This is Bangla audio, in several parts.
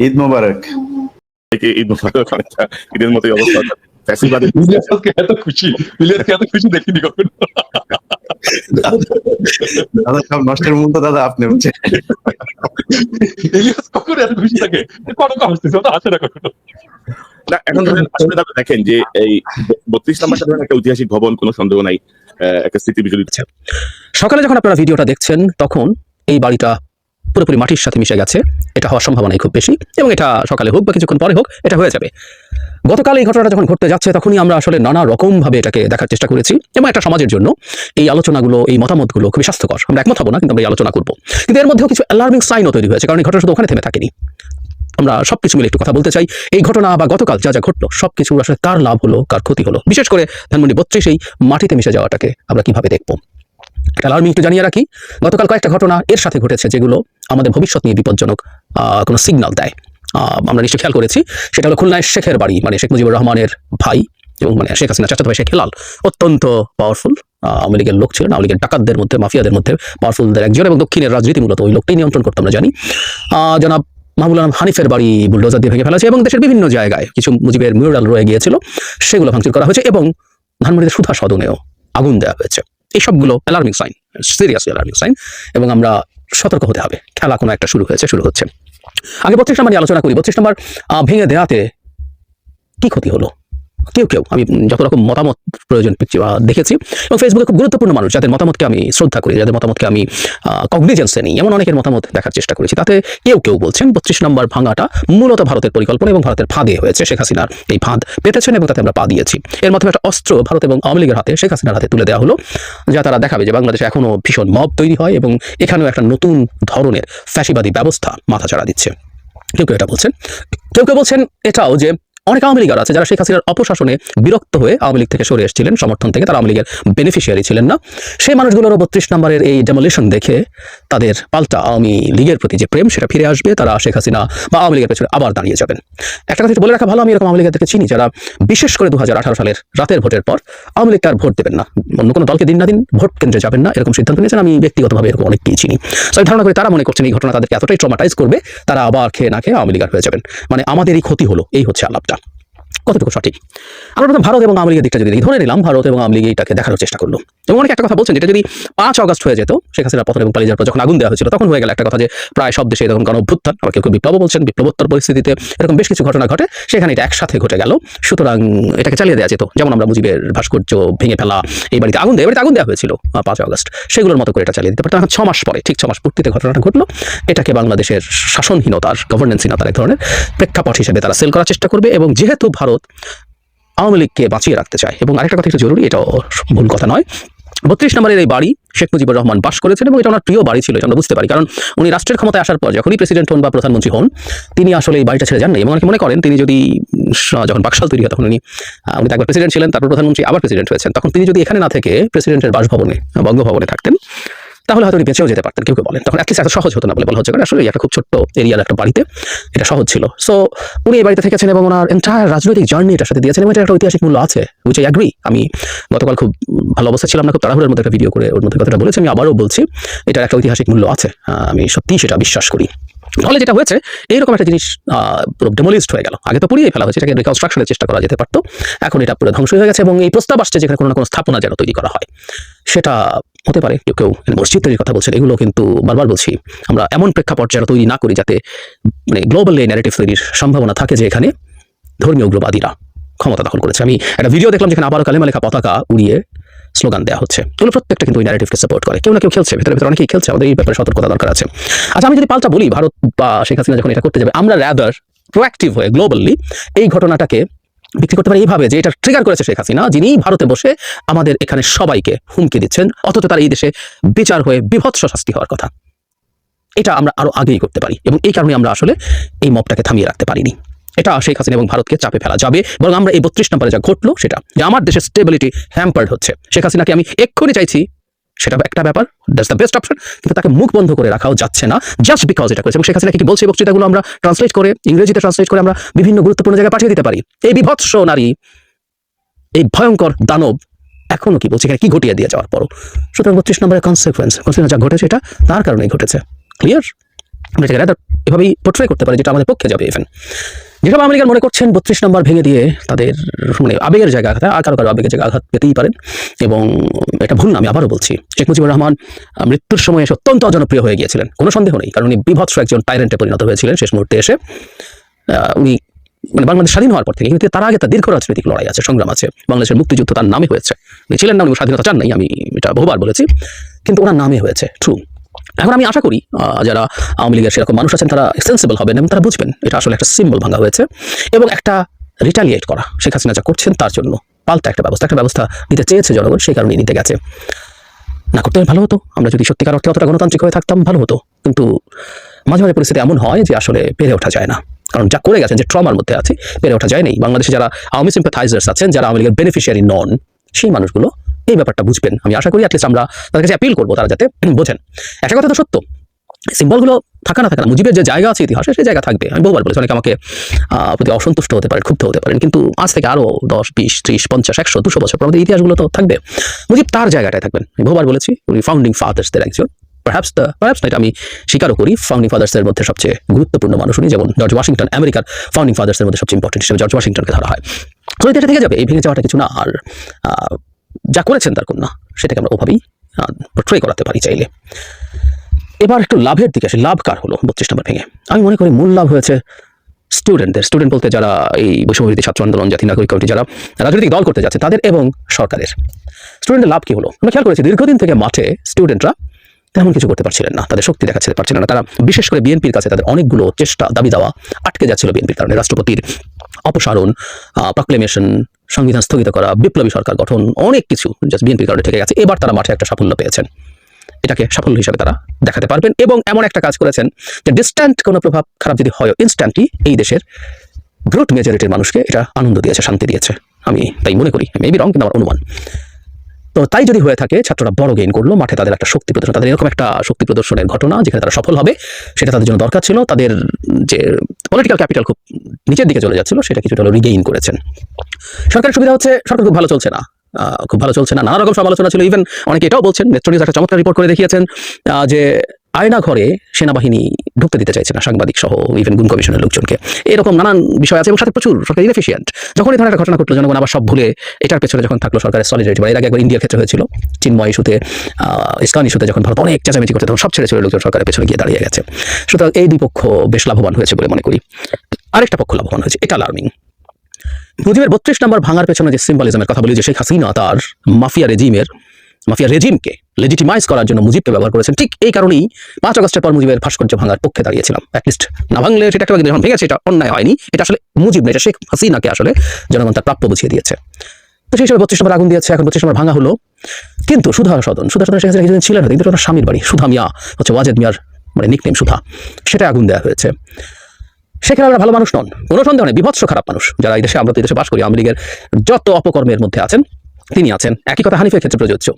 ঈদ মোবারক। ঈদ মোবারক অনেকটা ঈদের মতোই অবস্থা। ফ্যাসিবাদী ইলিয়াস আজকে এত খুশি ইলিয়াসকে এত খুশি দেখিনি কখনো। দাদা সব নষ্টের মূল তো দাদা আপনি হচ্ছে ইলিয়াস কখনো এত খুশি থাকে? কনক হাসতেছে ও তো হাসে না কখনো। না এখন ধরেন আসলে দাদা দেখেন যে এই বত্রিশ নাম্বার সাধারণ একটা ঐতিহাসিক ভবন কোনো সন্দেহ নাই আহ, একটা স্মৃতি বিজড়িত সকালে যখন আপনারা ভিডিওটা দেখছেন তখন এই বাড়িটা পুরোপুরি মাটির সাথে মিশে গেছে। এটা হওয়ার সম্ভাবনাই খুব বেশি এবং এটা সকালে হোক বা কিছুক্ষণ পরে হোক, এটা হয়ে যাবে। গতকাল এই ঘটনাটা যখন ঘটতে যাচ্ছে, তখনই আমরা আসলে নানা রকম ভাবে এটাকে দেখার চেষ্টা করেছি এবং একটা সমাজের জন্য এই আলোচনাগুলো, এই মতামতগুলো খুবই স্বাস্থ্যকর। আমরা একমত হব না, কিন্তু আমরা এই আলোচনা করব। কিন্তু এর মধ্যেও কিছু অ্যালার্মিং সাইনও তৈরি হয়েছে, কারণ এই ঘটনা শুধু ওখানে থেমে থাকেনি। আমরা সবকিছু মিলে একটু কথা বলতে চাই। এই ঘটনা বা গতকাল যা যা ঘটলো সবকিছু আসলে কার লাভ হলো, কার ক্ষতি হলো। বিশেষ করে ধানমন্ডি বত্রিশ এই মাটিতে মিশে যাওয়াটাকে আমরা কীভাবে দেখব? অ্যালার্মিং একটু জানিয়ে রাখি, গতকাল কয়েকটা ঘটনা এর সাথে ঘটেছে যেগুলো আমাদের ভবিষ্যৎ নিয়ে বিপজ্জনক কোনো সিগন্যাল দেয়। আমরা নিশ্চয়ই খেয়াল করেছি, সেটা হলো খুলনায় শেখের বাড়ি মানে শেখ মুজিবুর রহমানের ভাই এবং মানে শেখ হাসিনা চাচাতো ভাই শেখ হেলাল অত্যন্ত পাওয়ারফুল আওয়ামী লীগের লোক ছিলেন, আওয়ামী লীগের ডাকাতদের মধ্যে, মাফিয়াদের মধ্যে পাওয়ারফুলদের একজন এবং দক্ষিণের রাজনীতি মূলত ওই লোকটাই নিয়ন্ত্রণ করতে, আমরা জানি। জনাব মাহবুল আলম হানিফের বাড়ি বুলডোজার দিয়ে ভেঙে ফেলা হয়েছে এবং দেশের বিভিন্ন জায়গায় কিছু মুজিবের মিউরাল রয়ে গিয়েছিল, সেগুলো ভাঙচুর করা হয়েছে এবং ধানমন্ডিতে সুধা সদনেও আগুন দেওয়া হয়েছে। এই সবগুলো alarming sign serious alarming sign এবং আমরা সতর্ক হতে হবে। খেলা কোনো একটা শুরু হয়েছে, শুরু হচ্ছে। আগে বত্রিশ নাম্বার নিয়ে আলোচনা করি। বত্রিশ নাম্বার ভেঙে দেওয়াতে কি ক্ষতি হলো? কেউ কেউ আমি যত রকম মতামত প্রয়োজন পেয়েছি বা দেখেছি, এবং ফেসবুকে খুব গুরুত্বপূর্ণ মানুষ যাদের মতামতকে আমি শ্রদ্ধা করি, যাদের মতামতকে আমি কগনিজেন্সে নিই, এমন অনেকের মতামত দেখার চেষ্টা করেছি। তাতে কেউ কেউ বলছেন, বত্রিশ নম্বর ভাঙাটা মূলত ভারতের পরিকল্পনা এবং ভারতের ফাঁদে হয়েছে শেখ হাসিনার এই ফাঁদ পেতেছেন এবং তাতে আমরা পা দিয়েছি। এর মাধ্যমে একটা অস্ত্র ভারত এবং আওয়ামী লীগের হাতে, শেখ হাসিনার হাতে তুলে দেওয়া হলো, যা তারা দেখাবে যে বাংলাদেশে এখনও ভীষণ মব তৈরি হয় এবং এখানেও একটা নতুন ধরনের ফ্যাসিবাদী ব্যবস্থা মাথা চাড়া দিচ্ছে। কেউ কেউ এটা বলছেন, কেউ কেউ বলছেন এটাও যে অনেক আওয়ামী লীগার আছে যারা শেখ হাসিনার অপশাসনে বিরক্ত হয়ে আওয়ামী লীগ থেকে সরে এসেছিলেন, সমর্থন থেকে। তারা আওয়ামী লীগের বেনিফিশিয়ারি ছিলেন না। সেই মানুষগুলোরও বত্রিশ নম্বরের এই ডেমোলিশন দেখে তাদের পাল্টা আওয়ামী লীগের প্রতি যে প্রেম, সেটা ফিরে আসবে। তারা শেখ হাসিনা বা আওয়ামী লীগের পেছনে আবার দাঁড়িয়ে যাবেন। একটা কথা বলে রাখা ভালো, আমি এরকম আওয়ামী লীগেরকে চিনি যারা বিশেষ করে দু হাজার আঠারো সালের রাতের ভোটের পর আওয়ামী লীগকে আর ভোট দেবেন না। অন্য কোনো দলকে দিন না দিন ভোট কেন্দ্রে যাবেন না, এরকম সিদ্ধান্ত নিয়েছেন। আমি ব্যক্তিগতভাবে এরকম অনেককেই চিনি। আমি ধারণা করে তারা মনে করছেন এই ঘটনা তাদেরকে এতটাই ট্রমাটাইজ করবে, তারা আবার খেয়ে না খেয়ে আওয়ামী লীগার হয়ে যাবেন। মানে আমাদেরই ক্ষতি হলো, এই হচ্ছে আলাপটা। কতটুকু সঠিক? আমরা প্রথম ভারত এবং আওয়ামী দিকটা যদি ধরে নিলাম ভারত এবং আওয়ামী লীগ এটাকে দেখানোর চেষ্টা করল। এবং অনেকে একটা কথা বলছেন, যেটা যদি পাঁচ আগস্ট হয়ে যেত, শেখ হাসিনার পতন এবং পালিয়ে যাওয়ার যখন আগুন দেওয়া হয়েছিল, তখন হয়ে গেল একটা কথা যে প্রায় সব দেশে এরকম গণ অভ্যুত্থান আবার কেউ বিপ্লব বলছেন, বিপ্লবোত্তর পরিস্থিতিতে এরকম বেশ কিছু ঘটনা ঘটে, সেখানে এটা একসাথে ঘটে গেল। সুতরাং এটাকে চালিয়ে দেওয়া যেত। যেমন আমরা মুজিবের ভাস্কর্য ভেঙে ফেলা, এই বাড়িতে আগুন বাড়িতে আগুন দেওয়া হয়েছিল পাঁচ আগস্ট সেগুলোর মতো করে এটা চালিয়ে দিতে পারতাম। এখন ছ মাস পরে, ঠিক ছ মাস পূর্তিতে ঘটনাটা ঘটলো। এটাকে বাংলাদেশের শাসনহীনতার গভর্নেন্সহীনতার এক ধরনের প্রেক্ষাপট হিসেবে তারা সেল করার চেষ্টা করবে এবং যেহেতু ভারত আওয়ামী লীগকে বাঁচিয়ে রাখতে চায়। এবং আরেকটা কথা একটু জরুরি, এটাও ভুল কথা নয়। বত্রিশ নম্বরের এই বাড়ি শেখ মুজিবুর রহমান বাস করেছেন এবং এটা ওনার প্রিয় বাড়ি ছিল, এটা আমরা বুঝতে পারি। কারণ উনি রাষ্ট্রের ক্ষমতায় আসার পর যখনই প্রেসিডেন্ট হন বা প্রধানমন্ত্রী হন, তিনি আসলে এই বাড়িটা ছেড়ে যান না এবং অনেকে মনে করেন, তিনি যদি যখন বাকশাল তৈরি হয়, তখন উনি উনি একবার প্রেসিডেন্ট ছিলেন, তারপর প্রধানমন্ত্রী আবার প্রেসিডেন্ট হয়েছেন। তখন তিনি যদি এখানে না থেকে প্রেসিডেন্টের বাসভবনে, বঙ্গভবনে থাকতেন তাহলে হয়তো উনি বেঁচেও যেতে পারতেন, কেউ কেউ বলেন। তখন অ্যাটলিস্ট এত সহজ হতো না বলে বলা হচ্ছে, কারণ আসলে একটা খুব ছোট্ট এরিয়ার একটা বাড়িতে এটা সহজ ছিল। সো উনি এই বাড়িতে থেকেছেন এবং ওনার এন্টায়ার রাজনৈতিক জার্নি এটার সাথে দিয়েছেন এবং এটা একটা ঐতিহাসিক মূল্য আছে উইচ আই অ্যাগ্রি আমি গতকাল খুব ভালো অবস্থা ছিলাম না, খুব তাড়াহুড়োর মধ্যে একটা ভিডিও করে ওর মধ্যে কথাটা বলেছি, আমি আবারও বলছি, এটার একটা ঐতিহাসিক মূল্য আছে। আমি সত্যিই সেটা বিশ্বাস করি। ফলে যেটা হয়েছে এইরকম একটা জিনিস ডেমোলিস্ট হয়ে গেল। আগে তো পুড়িয়ে ফেলা হয়েছে, এটাকে রিকনস্ট্রাকশনের চেষ্টা করা যেতে পারতো। এখন এটা পুরো ধ্বংস হয়ে গেছে এবং এই প্রস্তাব আসছে যেখানে কোনো না কোনো স্থাপনা যেন তৈরি করা হয়। সেটা হতে পারে। কেউ কেউ মসজিদ তৈরির কথা বলছেন, এগুলো কিন্তু বারবার বলছি। আমরা এমন প্রেক্ষাপট যেন তৈরি না করি যাতে মানে গ্লোবাল এই ন্যারেটিভ তৈরির সম্ভাবনা থাকে যে এখানে ধর্মীয় উগ্রবাদীরা ক্ষমতা দখল করেছে। আমি একটা ভিডিও দেখলাম যেখানে আবারও কালেমা লেখা পতাকা উড়িয়ে স্লোগান দেওয়া হচ্ছে। এগুলো প্রত্যেকটা কিন্তু ওই ন্যারেটিভকে সাপোর্ট করে। কেউ না কেউ খেলছে, ভেতরে ভেতরে অনেকেই খেলছে, আমাদের এই ব্যাপারে সতর্কতা দরকার আছে। আচ্ছা আমি যদি পাল্টা বলি, ভারত বা শেখ হাসিনা যখন এটা করতে যাবে, আমরা র্যাদার প্রোয়াক্টিভ হয়ে গ্লোবালি এই ঘটনাটাকে বিক্রি করতে পারি এইভাবে যে এটা ট্রিগার করেছে শেখ হাসিনা, যিনি ভারতে বসে আমাদের এখানে সবাইকে হুমকি দিচ্ছেন, অথচ তার এই দেশে বিচার হয়ে বিভৎস শাস্তি হওয়ার কথা। এটা আমরা আরও আগেই করতে পারি এবং এই কারণে আমরা আসলে এই মপটাকে থামিয়ে রাখতে পারিনি। এটা শেখ হাসিনা এবং ভারতকে চাপে ফেলা যাবে বরং আমরা এই বত্রিশ নম্বরে যা ঘটলো সেটা যে আমার দেশের স্টেবিলিটি হ্যাম্পার্ড হচ্ছে। শেখ হাসিনাকে আমি এক্ষুনি চাইছি সেটা একটা ব্যাপার দ্যাটস দ্য বেস্ট অপশন কিন্তু তাকে মুখ বন্ধ করে রাখাও যাচ্ছে না জাস্ট বিকজ এটা করেছে। এবং শেখ হাসিনা কি বলছে বক্তৃতাগুলো আমরা ট্রান্সলেট করে, ইংরেজিতে ট্রান্সলেট করে আমরা বিভিন্ন গুরুত্বপূর্ণ জায়গায় পাঠিয়ে দিতে পারি। এই বিভৎস নারী, এই ভয়ঙ্কর দানব, এখনও কি বলছে, এখানে কি ঘটিয়ে দিয়ে যাওয়ার পরও। সুতরাং বত্রিশ নম্বরের কনসিকুয়েন্স কনসিকুয়েন্স যা ঘটেছে এটা তার কারণেই ঘটেছে। ক্লিয়ার আমরা এভাবেই পোট্রে করতে পারি, যেটা আমাদের পক্ষে যাবে ইভেন যেসব লীগের মনে করছেন বত্রিশ নম্বর ভেঙে দিয়ে তাদের মানে আবেগের জায়গা আঘাত, আর কারও কারও আবেগের জায়গা আঘাত পেতেই পারেন এবং এটা ভুল না, আমি আবারও বলছি, শেখ মুজিবুর রহমান মৃত্যুর সময় এসে অত্যন্ত জনপ্রিয় হয়ে গিয়েছিলেন। কোনো সন্দেহ নেই, কারণ উনি বিভৎস একজন টাইরেন্টে পরিণত হয়েছিলেন শেষ মুহূর্তে এসে। উনি মানে বাংলাদেশ স্বাধীন হওয়ার পর থেকে কিন্তু তার আগে তার দীর্ঘ রাজনৈতিক লড়াই আছে, সংগ্রাম আছে, বাংলাদেশের মুক্তিযুদ্ধ তার নামে হয়েছে। ছিলেন না, উনি স্বাধীনতা চান নাই, আমি এটা বহুবার বলেছি, কিন্তু ওনার নামে হয়েছে ট্রু এখন আমি আশা করি যারা আওয়ামী লীগের সেরকম মানুষ আছেন, তারা সেন্সিবল হবেন এবং তারা বুঝবেন এটা আসলে একটা সিম্বল ভাঙা হয়েছে এবং একটা রিটালিয়েট করা। শেখ হাসিনা যা করছেন তার জন্য পাল্টা একটা ব্যবস্থা একটা ব্যবস্থা নিতে চেয়েছে জনগণ, সেই কারণেই নিতে গেছে। না করতে ভালো হতো। আমরা যদি সত্যিকার অর্থে অতটা গণতান্ত্রিক হয়ে থাকতাম, ভালো হতো। কিন্তু মাঝে মাঝে পরিস্থিতি এমন হয় যে আসলে পেরে ওঠা যায় না। কারণ যা করে গেছেন, যে ট্রমার মধ্যে আছে, পেরে ওঠা যায় নাই। বাংলাদেশে যারা আওয়ামী সিম্পাথাইজার্স আছেন, যারা আওয়ামী লীগের বেনিফিশিয়ারি নন, সেই মানুষগুলো এই ব্যাপারটা বুঝবেন। আমি আশা করি অ্যাটলিস্ট আমরা তাদের কাছে অ্যাপিল করব, তারা যাতে বোঝেন। একটা কথা তো সত্য। সিম্বলগুলো থাকা না থাকা না, মুজিবের যে জায়গা আছে ইতিহাসে সেই জায়গা থাকবে। আমি বহুবার বলেছি, অনেকে আমাকে প্রতি অসন্তুষ্ট হতে পারেন ক্ষুব্ধ হতে পারেন। কিন্তু আজ থেকে আরও দশ, বিশ, ত্রিশ, পঞ্চাশ, একশো, দুশো বছর পর আমাদের ইতিহাসগুলো তো থাকবে। মুজিব তার জায়গাটায় থাকবেন। আমি বহুবার বলেছি, উনি ফাউন্ডিং ফাদার্সদের একজন। পারহ্যাপস দ্য পারহ্যাপস এটা আমি স্বীকারও করি ফাউন্ডিং ফাদার্সের মধ্যে সবচেয়ে গুরুত্বপূর্ণ মানুষ উনি, যেমন জর্জ ওয়াশিংটন আমেরিকার ফাউন্ডিং ফাদার্সের মধ্যে সবচেয়ে ইম্পর্টেন্ট হিসেবে জর্জ ওয়াশিংটনকে ধরা হয়। তো এটা থেকে যাবে, এই ভেঙে যাওয়াটা কিছু না। আর যা করেছেন তার কন্যা, সেটাকে আমরা ওভাবেই ট্রাই করাতে পারি চাইলে। এবার একটু লাভের দিকে আসি। লাভ কার হলো? বত্রিশ নম্বর ভেঙে। আমি মনে করি মূল লাভ হয়েছে স্টুডেন্টদের স্টুডেন্ট বলতে যারা এই বৈষম্যবিরোধী ছাত্র আন্দোলন জাতীয় নাগরিক কমিটি, যারা রাজনৈতিক দল করতে যাচ্ছে, তাদের এবং সরকারের। স্টুডেন্টের লাভ কি হলো? আমরা খেয়াল করেছি দীর্ঘদিন থেকে মাঠে স্টুডেন্টরা তেমন কিছু করতে পারছিলেন না। তাদের শক্তি দেখাতে পারছিলেন না। তারা বিশেষ করে বিএনপির কাছে তাদের অনেকগুলো চেষ্টা, দাবি দেওয়া আটকে যাচ্ছিল বিএনপির কারণে। রাষ্ট্রপতির অপসারণ প্রক্লেমেশন সংবিধান স্থগিত করা বিপ্লবী সরকার গঠন অনেক কিছু জাস্ট বিএনপির কারণে থেকে গেছে। এবার তারা মাঠে একটা সাফল্য পেয়েছেন। এটাকে সাফল্য হিসাবে তারা দেখাতে পারবেন এবং এমন একটা কাজ করেছেন যে ডিস্ট্যান্ট কোনো প্রভাব খারাপ যদি হয় ইনস্ট্যান্টলি এই দেশের গ্রোথ মেজরিটির মানুষকে এটা আনন্দ দিয়েছে, শান্তি দিয়েছে। আমি তাই মনে করি মেবি রং কিন্তু আমার অনুমান। তো তাই যদি হয়ে থাকে, ছাত্ররা বড় গেইন করল, মাঠে তাদের একটা শক্তি প্রদর্শন, তাদের এরকম একটা শক্তি প্রদর্শনের ঘটনা যেখানে তারা সফল হবে, সেটা তাদের জন্য দরকার ছিল। তাদের যে পলিটিক্যাল ক্যাপিটাল খুব নিচের দিকে চলে যাচ্ছিল, সেটা কিছুটা হলো রিগেইন করেছেন। সরকারের সুবিধা হচ্ছে, সরকার খুব ভালো চলছে না। খুব ভালো চলছে না। নানা রকম সমালোচনা ছিল। ইভেন অনেকে এটাও বলছেন নেত্রনিউজ একটা চমৎকার রিপোর্ট করে দেখিয়েছেন যে আয়না ঘরে সেনাবাহিনী ঢুকতে দিতে চাইছে না, সাংবাদিক সহ ইভেন গুণ কমিশনের লোকজনকে। এরকম নানান বিষয় আছে এবং সাথে প্রচুর সরকার ইনএফিসিয়েন্ট যখন এই ধরনের একটা ঘটনা ঘটলো, জনগণ আবার সব ভুলে এটার পেছনে যখন থাকল সরকারের সলিডারিটি বা এর আগে একবার ইন্ডিয়ার ক্ষেত্রে হয়েছিল। চিন্ময় ইস্যুতে ইস্কন ইস্যুতে যখন ভারত অনেক চেঁচামেচি করতে তখন সব ছেড়ে ছেড়ে লোকজন সরকারের পেছনে গিয়ে দাঁড়িয়ে গেছে। সুতরাং এই দুই পক্ষ বেশ লাভবান হয়েছে বলে মনে করি। আরেকটা পক্ষ লাভবান হয়েছে, এটা লার্মিং মুজিবের বত্রিশ নম্বর ভাঙার পেছনে যে সিম্বলিজমের কথা বলি, যে শেখ হাসিনা তার মাফিয়া রেজিমের মাফিয়া রেজিমকে লেজিটিমাইজ করার জন্য মুজিবকে ব্যবহার করেছেন। ঠিক এই কারণেই পাঁচ আগস্টের পর মুজিবের ভাস্কর্য ভাঙার পক্ষে দাঁড়িয়েছিলাম। অ্যাটলিস্ট না ভাঙলে সেটা একটা যখন ভেঙেছে, এটা অন্যায় হয়নি। এটা আসলে মুজিব না, এটা শেখ হাসিনাকে আসলে জনগণ তার প্রাপ্য বুঝিয়ে দিয়েছে। তো সেই হিসাবে বত্রিশ নম্বর আগুন দিয়েছে, এখন বত্রিশ নম্বর ভাঙা হলো। কিন্তু সুধা সদন সুধা সদন হাসিনা কিছুদিন ছিলেন কিন্তু ওনার স্বামীর বাড়ি, সুধা মিয়া, হচ্ছে ওয়াজেদ মিয়ার মানে নিকনেম সুধা। সেটা আগুন দেওয়া হয়েছে। সেখানে আমরা ভালো মানুষ নন, কোনো সন্দেহ নেই, বিভৎস খারাপ মানুষ। যারা এই দেশে আমরা তো এই দেশে বাস করি, আওয়ামী লীগের যত অপকর্মের মধ্যে আছেন, তিনি আছেন। একই কথা হানিফের ক্ষেত্রে প্রযোজ্য।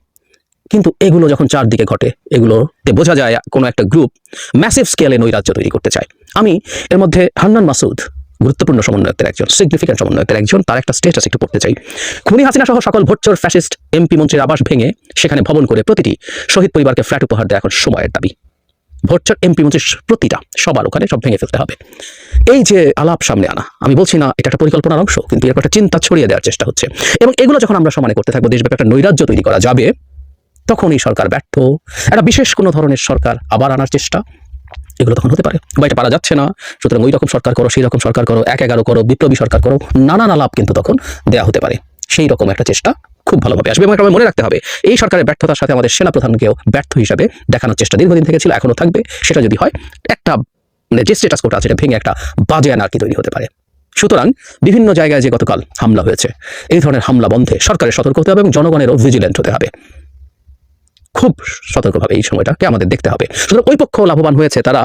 কিন্তু এগুলো যখন চারদিকে ঘটে, এগুলোতে বোঝা যায় কোনো একটা গ্রুপ ম্যাসিভ স্কেলে নৈরাজ্য তৈরি করতে চায়। আমি এর মধ্যে হান্নান মাসুদ, গুরুত্বপূর্ণ সমন্বয়কের একজন সিগনিফিক্যান্ট সমন্বয়কের একজন, তার একটা স্টেটাস একটু পড়তে চাই। খুনি হাসিনা সহ সকল ভোটচোর ফ্যাসিস্ট এমপি মন্ত্রীর আবাস ভেঙে সেখানে ভবন করে প্রতিটি শহীদ পরিবারকে ফ্ল্যাট উপহার দেওয়া এখন সময়ের দাবি। ভোটচোর এমপি মন্ত্রীর প্রতিটা, সবার ওখানে সব ভেঙে ফেলতে হবে। এই যে আলাপ সামনে আনা, আমি বলছি না এটা একটা পরিকল্পনার অংশ, কিন্তু এর একটা চিন্তা ছড়িয়ে দেওয়ার চেষ্টা হচ্ছে। এবং এগুলো যখন আমরা সমানে করতে থাকব, দেশব্যাপী একটা নৈরাজ্য তৈরি করা যাবে তখন এই সরকার ব্যর্থ। একটা বিশেষ কোনো ধরনের সরকার আবার আনার চেষ্টা, এগুলো তখন হতে পারে। বা এটা পারা যাচ্ছে না। সুতরাং ওই রকম সরকার করো, সেই রকম সরকার করো, এক এগারো করো, বিপ্লবী সরকার করো, নানান লাভ কিন্তু তখন দেয়া হতে পারে। সেই রকম একটা চেষ্টা খুব ভালোভাবে আসবে এবং একটা মনে রাখতে হবে, এই সরকারের ব্যর্থতার সাথে আমাদের সেনাপ্রধানকেও ব্যর্থ হিসাবে দেখানোর চেষ্টা দীর্ঘদিন থেকে ছিল, এখনও থাকবে। সেটা যদি হয়, একটা মানে যে স্টেটাস কোটা আছে, এটা ভেঙে একটা বাজে আনার্কি তৈরি হতে পারে। সুতরাং বিভিন্ন জায়গায় যে গতকাল হামলা হয়েছে, এই ধরনের হামলা বন্ধে সরকারের সতর্ক হতে হবে এবং জনগণেরও ভিজিলেন্ট হতে হবে। খুব সতর্কভাবে এই সময়টাকে আমাদের দেখতে হবে। সুতরাং ওই পক্ষ লাভবান হয়েছে, তারা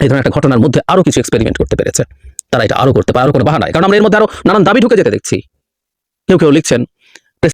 এই ধরনের একটা ঘটনার মধ্যে আরও কিছু এক্সপেরিমেন্ট করতে পেরেছে। তারা এটা আরও করতে পারে আরও কোনো বাহানায়। কারণ আমরা এর মধ্যে আরও নানান দাবি ঢুকে যেতে দেখছি। কেউ কেউ লিখছেন